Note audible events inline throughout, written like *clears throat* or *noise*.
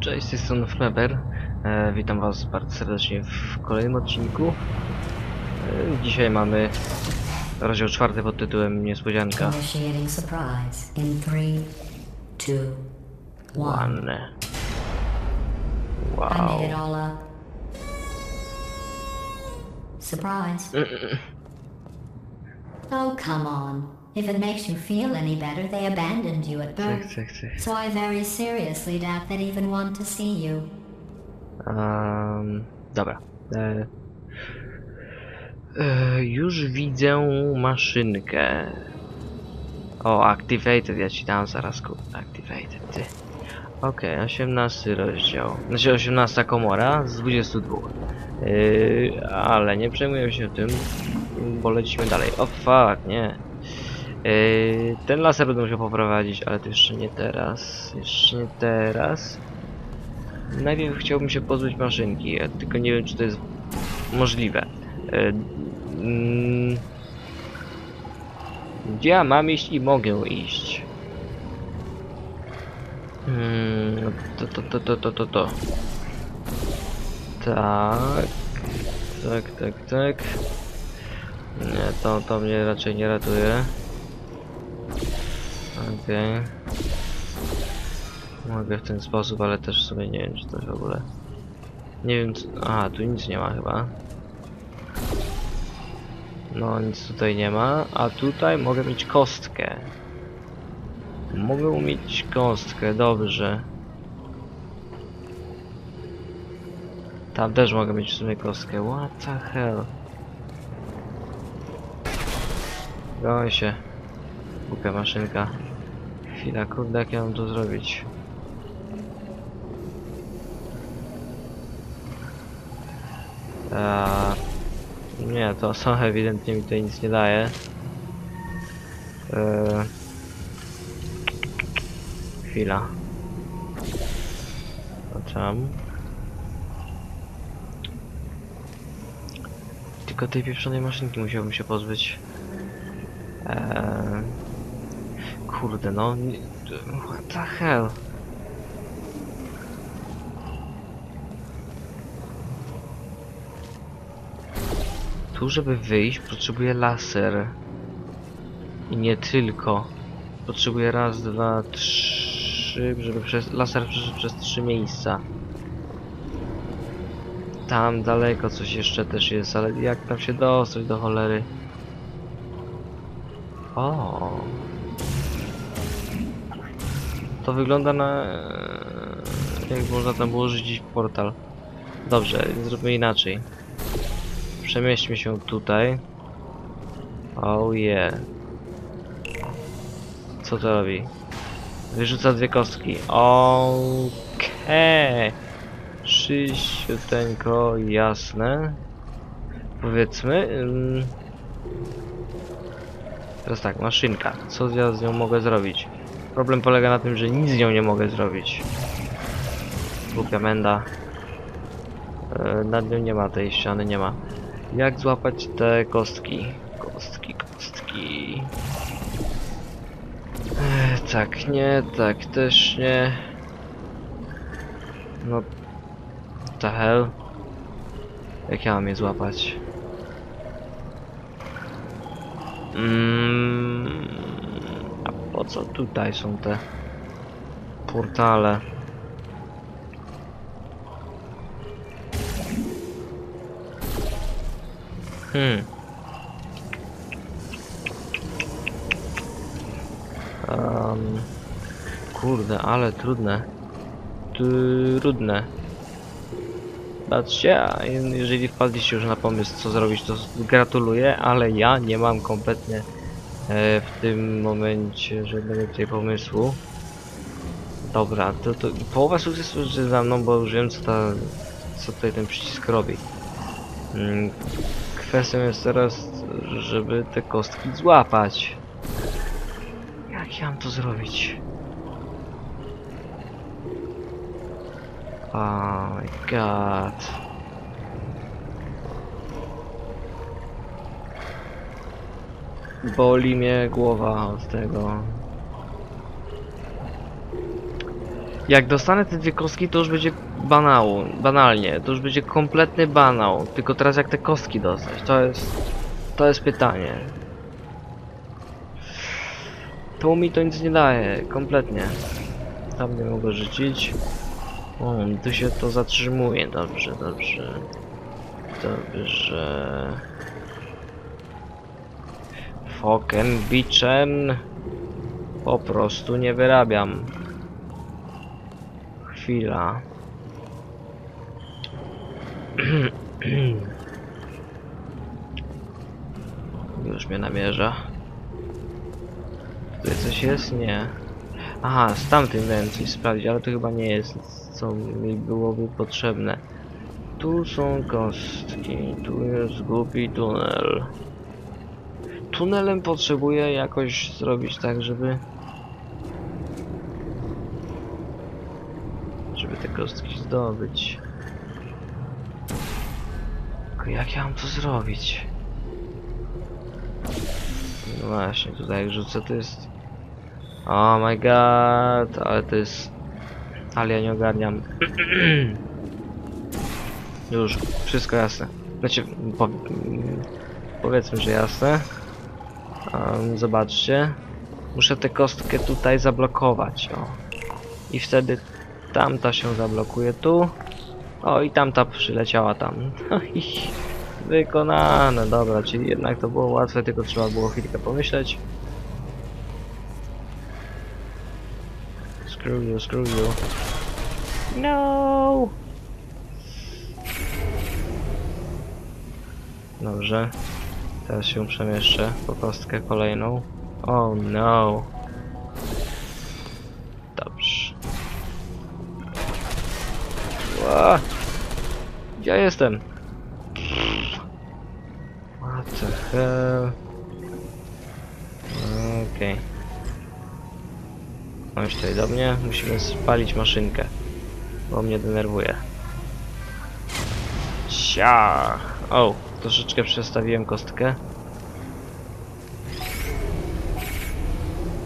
Cześć, z tej strony Fleber. E, witam was bardzo serdecznie w kolejnym odcinku. E, dzisiaj mamy rozdział czwarty pod tytułem Niespodzianka. One. Wow. Surprise. Oh, come on. If it makes you feel any better, they abandoned you at Cyk, birth. cyk, cyk. So I very seriously doubt they'd even want to see you. Um, dobra. E, e, już widzę maszynkę. O, activated, ja ci dam zaraz kurde, activated, ty. Okej, 18 rozdział. Znaczy 18 komora z 22. Yy, ale nie przejmuję się tym, bo lecimy dalej. O fuck, nie. Yy, ten laser będę musiał poprowadzić, ale to jeszcze nie teraz. Jeszcze nie teraz. Najpierw chciałbym się pozbyć maszynki, ja tylko nie wiem czy to jest możliwe. Mm, Gdzie ja mam iść i mogę iść? Mm, To, to, to, to, to, to, to. Tak. Tak, tak, tak. Nie, to, to mnie raczej nie ratuje. Okej. Mogę w ten sposób, ale też sobie nie wiem, czy to w ogóle. Nie wiem, co... Aha, tu nic nie ma chyba. No, nic tutaj nie ma, a tutaj mogę mieć kostkę. Mogę mieć kostkę, dobrze. Tam też mogę mieć w sumie kostkę. What the hell? Goń się. Głupia maszynka. Chwila, kurde, jak ja mam to zrobić? Eee, nie, to są ewidentnie mi to nic nie daje. Eee, chwila. A czemu? Tylko tej pieprzonej maszynki musiałbym się pozbyć. Eee, kurde, no. What the hell? Tu, żeby wyjść, potrzebuję laser. I nie tylko. Potrzebuję raz, dwa, trzy, żeby przez laser przeszedł przez trzy miejsca. Tam daleko coś jeszcze też jest, ale jak tam się dostać do cholery? O. To wygląda na... Jak można tam było rzucić portal. Dobrze, zróbmy inaczej. Przemieśćmy się tutaj. Oh yeah. Co to robi? Wyrzuca dwie kostki. Okej. Szyściuteńko, jasne. Powiedzmy. ym, Teraz tak, maszynka. Co ja z nią mogę zrobić? Problem polega na tym, że nic z nią nie mogę zrobić. Głupia menda. E, nad nią nie ma tej ściany, nie ma. Jak złapać te kostki? Kostki, kostki. Ech, tak, nie, tak, też nie. No. The hell? Jak ja mam je złapać? Mm, a po co tutaj są te portale? Hmm. Um, kurde, ale trudne. Trudne. Patrzcie, jeżeli wpadliście już na pomysł co zrobić, to gratuluję, ale ja nie mam kompletnie e, w tym momencie żadnego tutaj pomysłu. Dobra, to, to połowa sukcesu jest za mną, bo już wiem co, ta, co tutaj ten przycisk robi. Mm, Kwestią jest teraz, żeby te kostki złapać. Jak ja mam to zrobić? Oh my god. Boli mnie głowa od tego. Jak dostanę te dwie kostki, to już będzie banał, banalnie, to już będzie kompletny banał. Tylko teraz jak te kostki dostać, to jest, to jest pytanie. To mi to nic nie daje, kompletnie. Tam nie mogę rzucić. O, tu się to zatrzymuje, dobrze, dobrze. Dobrze. Foken biczem po prostu nie wyrabiam. Chwila. *clears throat* Już mnie namierza. Tu coś jest? Nie. Aha, z tamtym miałem coś sprawdzić, ale to chyba nie jest co mi byłoby potrzebne. Tu są kostki, tu jest głupi tunel. Tunelem potrzebuję jakoś zrobić tak, żeby... Żeby te kostki zdobyć. Tylko jak ja mam to zrobić? No właśnie, tutaj rzucę to jest... Oh my god, ale to jest... Ale ja nie ogarniam. *clears throat* Już, wszystko jasne. Znaczy, po... powiedzmy, że jasne. Um, zobaczcie. Muszę tę kostkę tutaj zablokować. O. I wtedy tamta się zablokuje tu. O i tamta przyleciała tam. No wykonane. Dobra, czyli jednak to było łatwe, tylko trzeba było chwilkę pomyśleć. Screw you, screw you. No. Dobrze. Teraz się przemieszczę po kostkę kolejną. Oh no. Dobrze. Ła! Ja jestem? What the hell? Okej. Okay. Chodź tutaj do mnie. Musimy spalić maszynkę. Bo mnie denerwuje. Ciach! O, troszeczkę przestawiłem kostkę.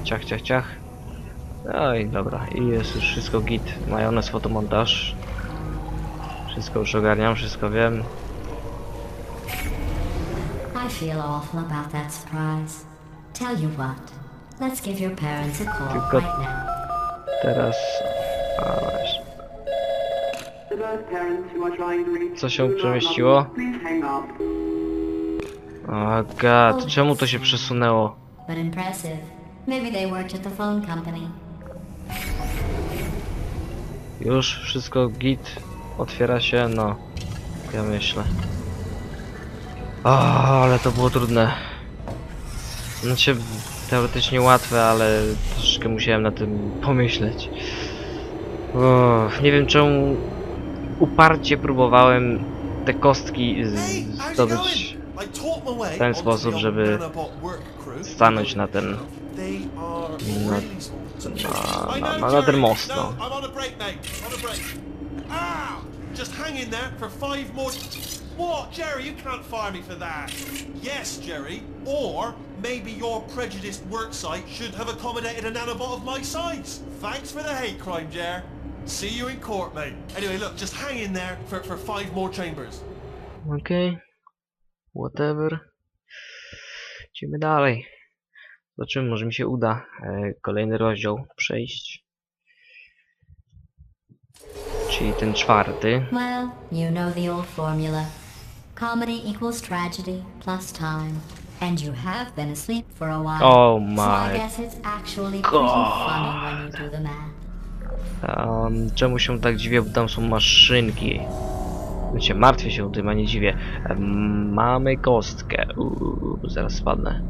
Ciach, ciach, ciach. No i dobra, i jest już wszystko git. Majonez, fotomontaż. Wszystko już ogarniam, wszystko wiem. I feel awful about that surprise. Tell you what, let's give your parents a call Tylko- right now. Teraz... A. Co się przemieściło? O god, czemu to się przesunęło? But impressive. Maybe they worked at the phone company. Już wszystko git. Otwiera się, no. Ja myślę. O, ale to było trudne. Znaczy, teoretycznie łatwe, ale troszeczkę musiałem na tym pomyśleć. O, nie wiem czemu uparcie próbowałem te kostki zdobyć w ten sposób, żeby stanąć na ten na, na- na- na- ten most, no. Just hang in there for five more. What, Jerry? You can't fire me for that. Yes, Jerry. Or maybe your prejudiced work site should have accommodated a nanobot of my size. Thanks for the hate crime, Jer. See you in court, mate. Anyway, look, just hang in there for, for five more chambers. Okay. Whatever. Idziemy dalej. Zobaczymy, może mi się uda e, kolejny rozdział przejść. Czyli ten czwarty. Well, you know the old formula. Comedy equals tragedy plus time. And you have been asleep for a while. Oh So I guess it's actually pretty funny when you do the math. Um, czemu się tak dziwię, bo tam są maszynki. Znaczy, martwię się tym, a nie dziwię. Mamy kostkę. Uuu, zaraz spadnę.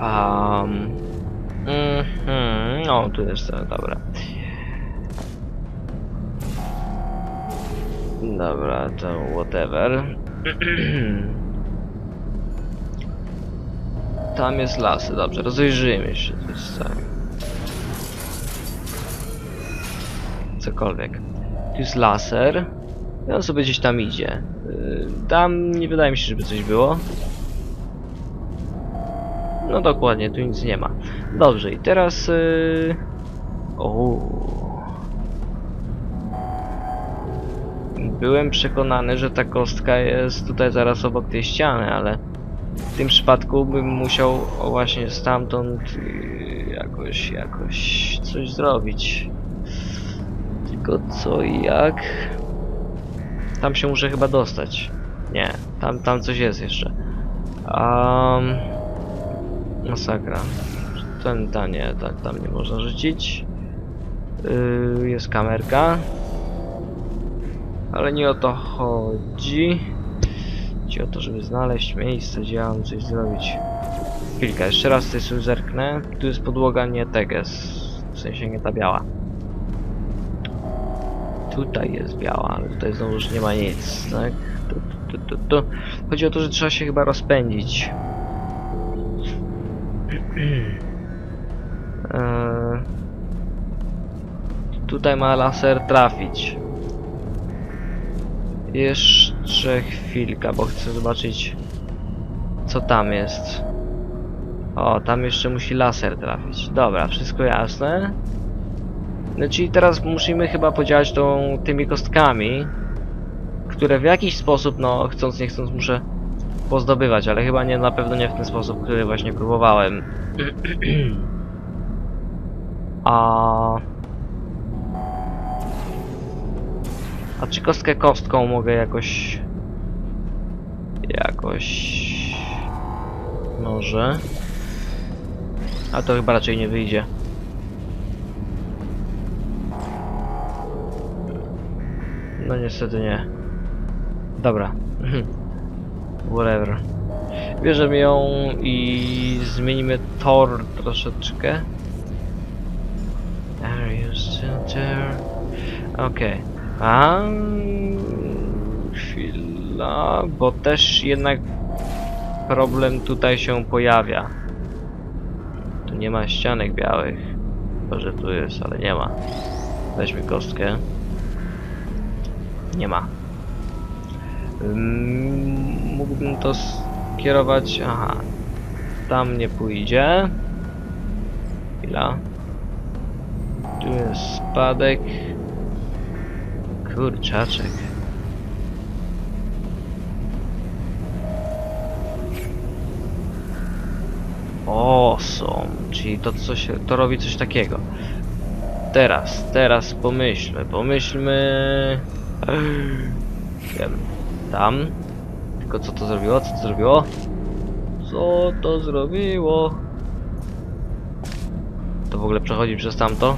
Um, mhm, o, tu e, dobra. Dobra, to whatever. *clears throat* Tam jest lasy, dobrze, rozejrzyjmy się. To Cokolwiek. Tu jest laser. I on sobie gdzieś tam idzie. Yy, Tam nie wydaje mi się, żeby coś było. No dokładnie, tu nic nie ma. Dobrze, i teraz... Yy... O. Byłem przekonany, że ta kostka jest tutaj zaraz obok tej ściany, ale w tym przypadku bym musiał właśnie stamtąd yy, jakoś, jakoś coś zrobić. Tylko co i jak? Tam się muszę chyba dostać. Nie, tam, tam coś jest jeszcze. Um, masakra. Ten, ta nie, ta, tam nie można rzucić. Yy, jest kamerka. Ale nie o to chodzi. Chodzi o to, żeby znaleźć miejsce, gdzie mam coś zrobić. Chwilkę, jeszcze raz tutaj sobie zerknę. Tu jest podłoga nie teges. W sensie nie ta biała. Tutaj jest biała, ale tutaj znowu już nie ma nic, tak? Tu. Chodzi o to, że trzeba się chyba rozpędzić. Eee, *clears throat* tutaj ma laser trafić. Jeszcze chwilka, bo chcę zobaczyć co tam jest. O, tam jeszcze musi laser trafić. Dobra, wszystko jasne. No czyli teraz musimy chyba podziałać tą, tymi kostkami, które w jakiś sposób, no chcąc nie chcąc muszę pozdobywać, ale chyba nie na pewno nie w ten sposób, który właśnie próbowałem. *clears throat* A... A czy kostkę kostką mogę jakoś... Jakoś... Może... A to chyba raczej nie wyjdzie. No niestety nie. Dobra. Whatever. Bierzemy ją i zmienimy tor troszeczkę. Are you still there? Okej. A chwila, bo też jednak problem tutaj się pojawia. Tu nie ma ścianek białych. Chyba, że tu jest, ale nie ma. Weźmy kostkę. Nie ma. Mógłbym to skierować. Aha. Tam nie pójdzie. Chwila. Tu jest spadek. Kurczaczek. Awesome. Czyli to coś, to robi coś takiego. Teraz, teraz pomyślmy, pomyślmy. Wiem. Tam. Tylko co to zrobiło? Co to zrobiło? Co to zrobiło? To w ogóle przechodzi przez tamto?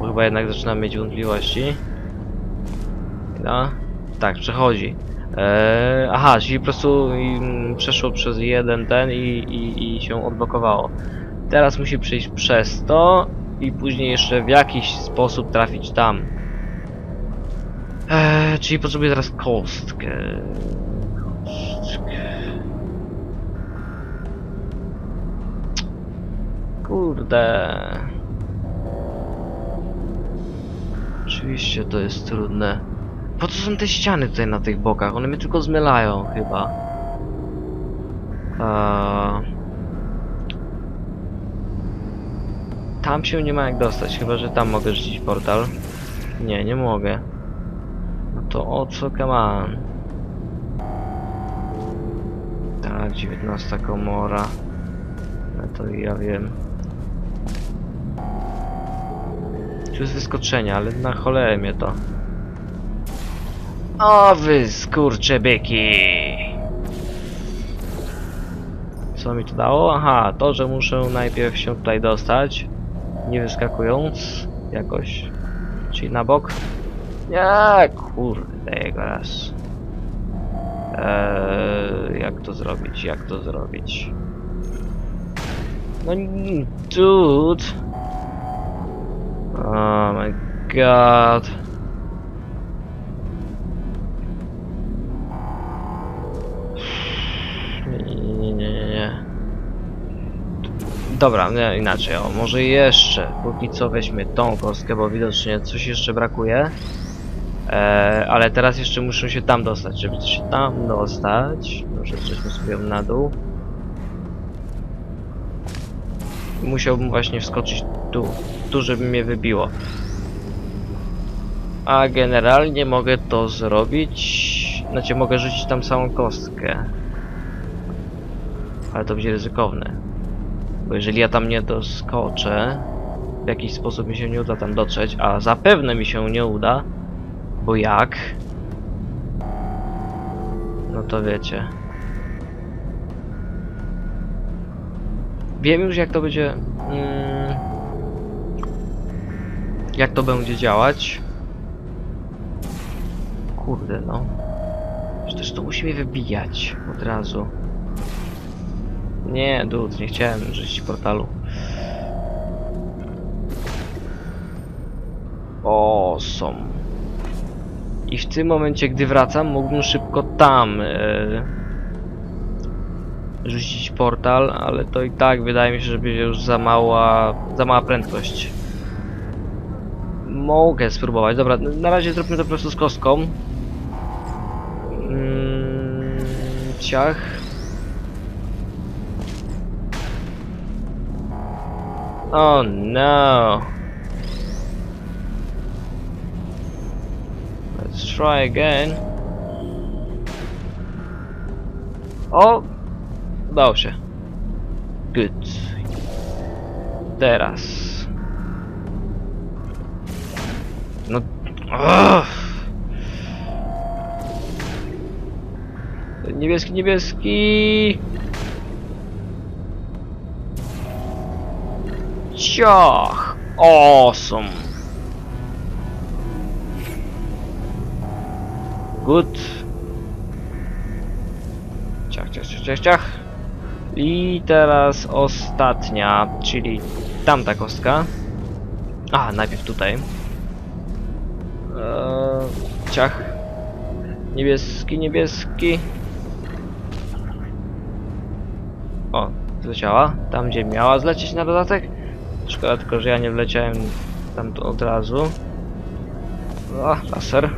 Bo chyba jednak zaczynam mieć wątpliwości. No. Tak, przechodzi. Eee, aha, czyli po prostu mm, przeszło przez jeden ten i, i, i się odblokowało. Teraz musi przejść przez to i później jeszcze w jakiś sposób trafić tam. Eee, czyli potrzebuję teraz kostkę. Kurde. Oczywiście to jest trudne. Po co są te ściany tutaj na tych bokach? One mnie tylko zmylają chyba. Eee... Tam się nie ma jak dostać, chyba że tam mogę rzucić portal. Nie, nie mogę. To o co kaman? Tak, 19 komora. No to ja wiem. Tu jest wyskoczenie, ale na cholerę mnie to. O wy skurczybyki! Co mi to dało? Aha, to, że muszę najpierw się tutaj dostać, nie wyskakując jakoś, czyli na bok. Nie, kurde, jego raz. Eee, jak to zrobić? Jak to zrobić? No, dude. Oh my god. Nie, nie, nie, nie, nie. Dobra, nie, inaczej, o, może jeszcze, póki co weźmy tą kostkę, bo widocznie coś jeszcze brakuje. Eee, ale teraz jeszcze muszę się tam dostać, żeby się tam dostać. Może przejdźmy sobie na dół. musiałbym właśnie wskoczyć tu, tu żeby mnie wybiło. A generalnie mogę to zrobić, znaczy mogę rzucić tam samą kostkę. Ale to będzie ryzykowne. Bo jeżeli ja tam nie doskoczę, w jakiś sposób mi się nie uda tam dotrzeć, a zapewne mi się nie uda, bo jak? No to wiecie. Wiem już jak to będzie... Mm, jak to będzie działać. Kurde no. Przecież to musi mnie wybijać od razu. Nie, dude, nie chciałem rzucić portalu. Awesome. I w tym momencie, gdy wracam, mógłbym szybko tam e, rzucić portal, ale to i tak wydaje mi się, że będzie już za mała, za mała prędkość. Mogę spróbować. Dobra, na razie zróbmy to po prostu z kostką. Mm, ciach. Oh no. Let's try again. O! Udało się. Good. Teraz. No. Ugh. Niebieski, niebieski. Ciach! Awesome! Good. Ciach, ciach, ciach, ciach, ciach. I teraz ostatnia, czyli tamta kostka. A, najpierw tutaj. Eee, ciach. Niebieski, niebieski. O, zleciała. Tam, gdzie miała zlecieć na dodatek. Szkoda tylko, że ja nie wleciałem tam od razu. O, laser.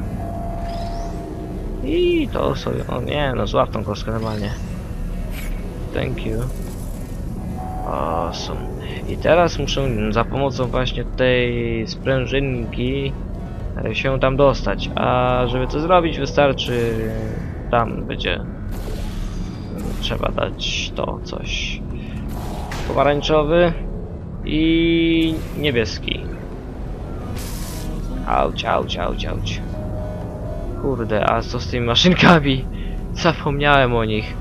I to sobie... O nie, no złap tą kostkę normalnie. Thank you. Awesome. I teraz muszę za pomocą właśnie tej sprężynki e, się tam dostać. A żeby to zrobić wystarczy tam będzie trzeba dać to coś. Pomarańczowy i niebieski. Auć, auć, auć, auć. Kurde, a co z tymi maszynkami? Zapomniałem o nich.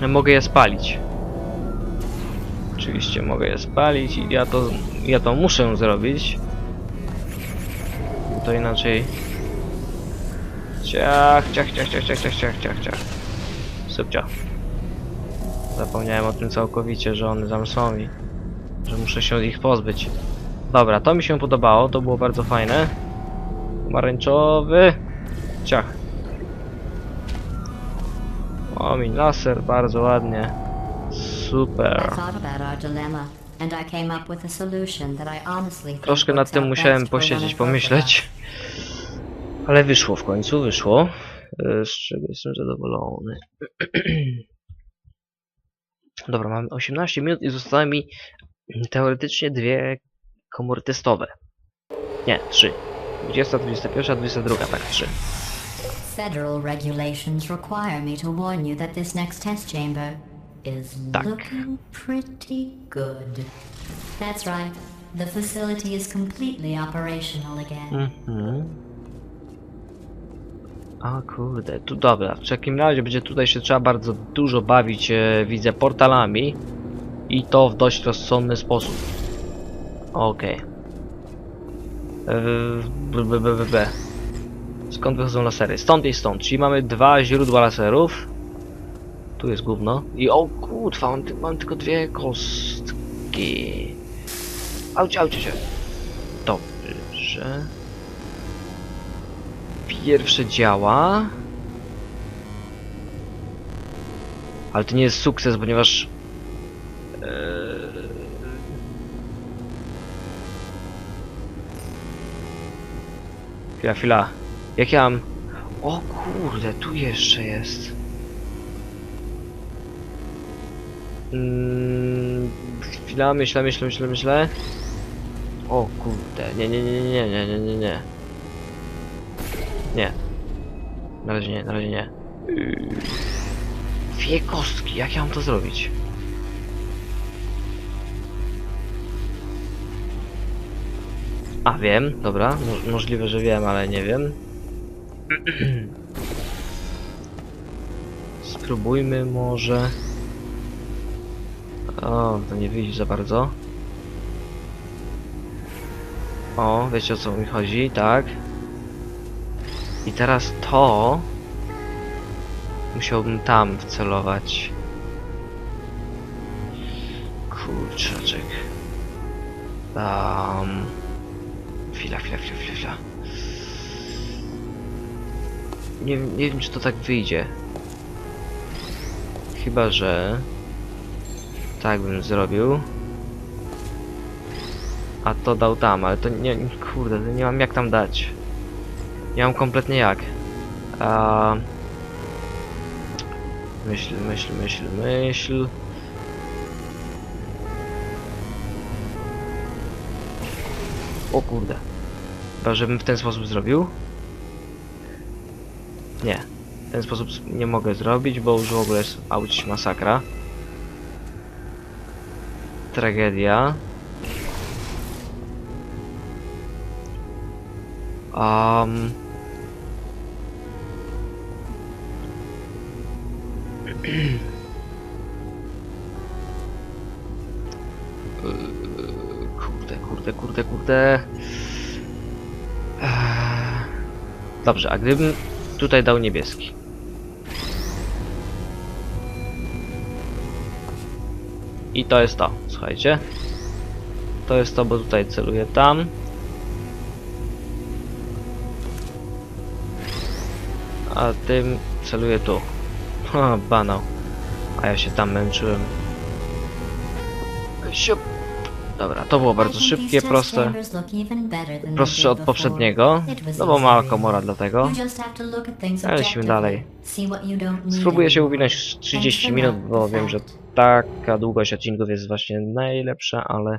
*clears throat* mogę je spalić. Oczywiście mogę je spalić i ja to, ja to muszę zrobić. To inaczej... Ciach, ciach, ciach, ciach, ciach, ciach, ciach, ciach, ciach. Subcia. Zapomniałem o tym całkowicie, że one tam są i że muszę się ich pozbyć. Dobra, to mi się podobało, to było bardzo fajne. Pomarańczowy. Ciach. Omin laser, bardzo ładnie. Super. Troszkę nad tym musiałem posiedzieć, pomyśleć. Ale wyszło w końcu, wyszło. E, z czego jestem zadowolony. *clears throat* Dobra, mam 18 minut i zostały mi teoretycznie dwie komory testowe. Nie, trzy. 20, 21, 22, tak, trzy. Federal regulations require me to warn you that this next test chamber is Tak. looking pretty good. That's right. The facility is completely operational again. Mhm. A kurde, tu dobra. W takim razie będzie tutaj się trzeba bardzo dużo bawić, e, widzę, portalami. I to w dość rozsądny sposób. Okej. Eee, b, b. Skąd wychodzą lasery? Stąd i stąd, czyli mamy dwa źródła laserów. Tu jest gówno. I o kurwa, mam, mam tylko dwie kostki. Auć, auć, auć. Dobrze. Pierwsze działa. Ale to nie jest sukces, ponieważ... Eee... Chwila, chwila. Jak ja mam... O kurde, tu jeszcze jest. Mm, chwila, myślę, myślę, myślę, myślę. O kurde, nie, nie, nie, nie, nie, nie, nie, nie. Nie. Na razie nie, na razie nie. Dwie kostki, jak ja mam to zrobić? A wiem, dobra, mo możliwe, że wiem, ale nie wiem. *clears throat* Spróbujmy może. O, to nie wyjdzie za bardzo. O, wiecie o co mi chodzi, tak? I teraz to musiałbym tam wcelować. Kurczaczek. Um, chwila, chwila, chwila, chwila. Nie, nie wiem, czy to tak wyjdzie. Chyba, że tak bym zrobił. A to dał tam, ale to nie, kurde, to nie mam jak tam dać. Nie mam kompletnie jak. A... Myśl, myśl, myśl, myśl. O kurde. Chyba, żebym w ten sposób zrobił? Nie. W ten sposób nie mogę zrobić, bo już w ogóle jest auć masakra. Tragedia. Um, *clears throat* kurde, kurde, kurde, kurde. Dobrze, a gdybym tutaj dał niebieski? I to jest to, słuchajcie. To jest to, bo tutaj celuję tam. A tym celuję tu. Ha, *laughs* banał. A ja się tam męczyłem. Siup. Dobra, to było bardzo szybkie, proste. Prostsze od poprzedniego. No bo mała komora dlatego. Ale lecimy dalej. Spróbuję się uwinąć w 30 minut, bo wiem, że taka długość odcinków jest właśnie najlepsza, ale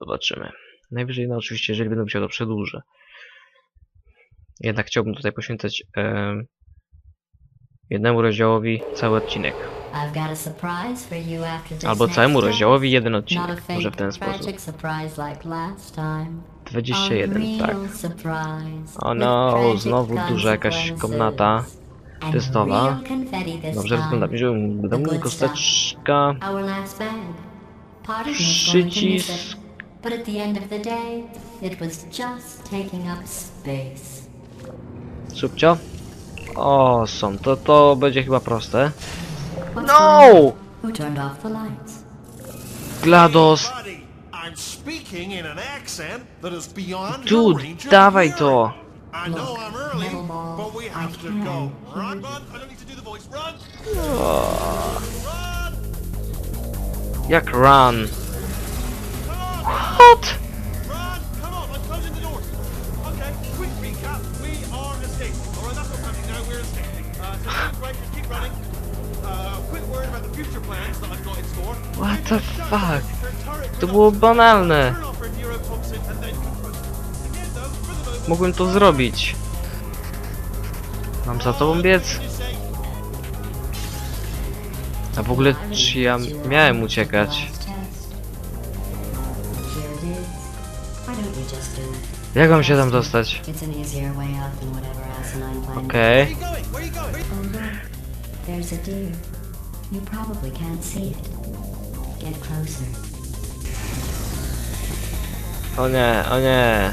zobaczymy. Najwyżej, no oczywiście, jeżeli będę musiał, to przedłużę. Jednak chciałbym tutaj poświęcać em, jednemu rozdziałowi cały odcinek. Albo całemu rozdziałowi jeden odcinek. Może w ten sposób. 21, tak. O no, znowu duża jakaś komnata testowa. Dobrze wygląda. Do domu kosteczka, przycisk. But at the end of the day, it was just taking up space. Subcio. O, są. To, to będzie chyba proste. What's No! going on? Who turned off the lights? GLaDOS! Buddy, I'm speaking in an accent that is beyond your Dude, range of dawaj hearing. to! I know I'm early, Nevermore, but we I have to can go. hear Run, you. run! I don't need to do the voice. Run! Run! Jak run? Come on! What? Run! Come on! I'm closing the doors. Okay, quick recap. We are escaping. All right, that's what's happening now. We're escaping. Uh, so move right, What the fuck? To było banalne. Mogłem to zrobić. Mam za tobą biec. A w ogóle czy ja miałem uciekać? Jak mam się tam dostać? Okej. Okay you probably can't see it. Get closer. O nie, o nie.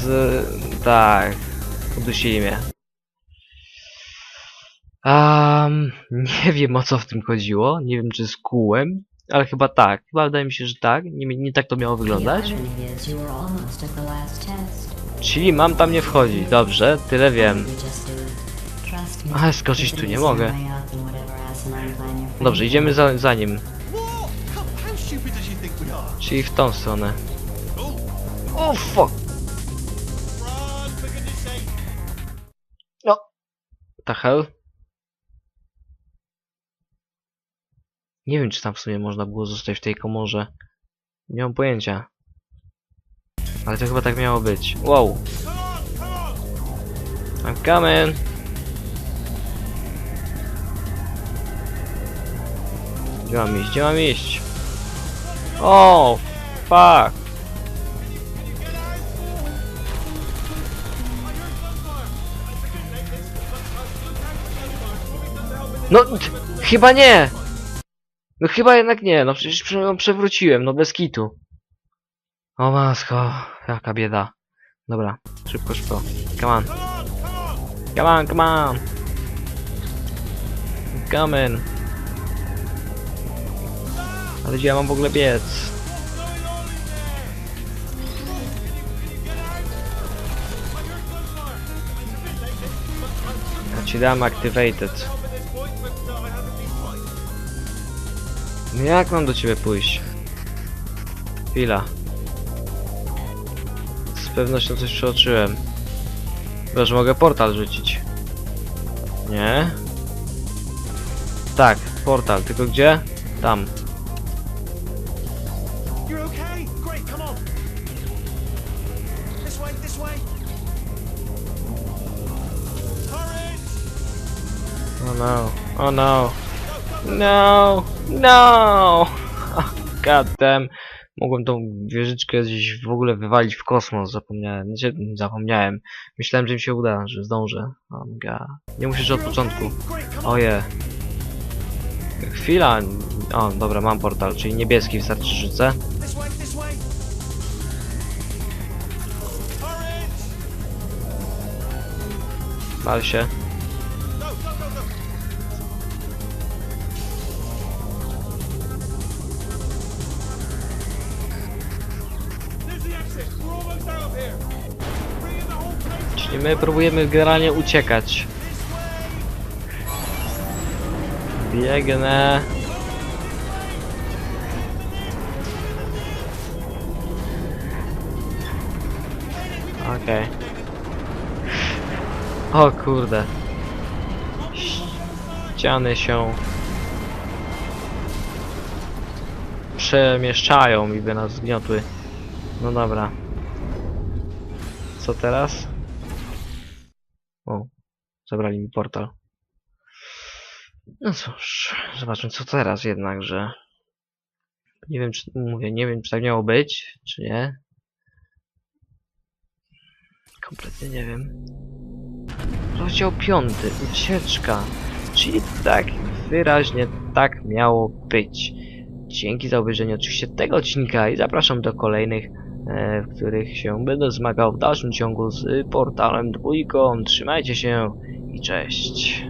Z... tak. Udusili mnie. Um, nie wiem o co w tym chodziło. Nie wiem czy z kółem. Ale chyba tak. Chyba wydaje mi się, że tak. Nie, nie tak to miało wyglądać. Czyli mam tam nie wchodzić. Dobrze, tyle wiem. Aha, skoczyć tu nie mogę. Dobrze, idziemy za, za nim. Czyli w tą stronę. O fuck! No. The hell? Nie wiem, czy tam w sumie można było zostać w tej komorze. Nie mam pojęcia. Ale to chyba tak miało być. Wow! I'm coming! Gdzie mam iść? Gdzie mam iść? O! Fuck! No, chyba nie! No chyba jednak nie, no przecież prze przewróciłem, no bez kitu. O masko, jaka bieda. Dobra, szybko, szybko. Come on. Come on, come on. Come in. Ale gdzie ja mam w ogóle biec? Ja ci dam activated. No jak mam do ciebie pójść? Chwila. Z pewnością coś przeoczyłem. Chyba, że mogę portal rzucić. Nie? Tak, portal, tylko gdzie? Tam. No, oh no. No, no! *laughs* God damn. Mogłem tą wieżyczkę gdzieś w ogóle wywalić w kosmos, zapomniałem. Znaczy, zapomniałem. Myślałem, że mi się uda, że zdążę. Oh god. Nie musisz od początku. Great, come on. Oje. Chwila. O, dobra, mam portal, czyli niebieski wystarczy rzucę. Pal się. Czyli my próbujemy generalnie uciekać. Biegnę. Okej. O kurde. Ściany się przemieszczają i by nas zgniotły. No dobra. Co teraz? Zabrali mi portal. No cóż, zobaczmy co teraz jednakże. Nie wiem, czy mówię, nie wiem, czy tak miało być, czy nie. Kompletnie nie wiem. Rozdział piąty, ucieczka. Czyli tak, wyraźnie tak miało być. Dzięki za obejrzenie oczywiście tego odcinka i zapraszam do kolejnych, e, w których się będę zmagał w dalszym ciągu z portalem dwójką. Trzymajcie się i cześć.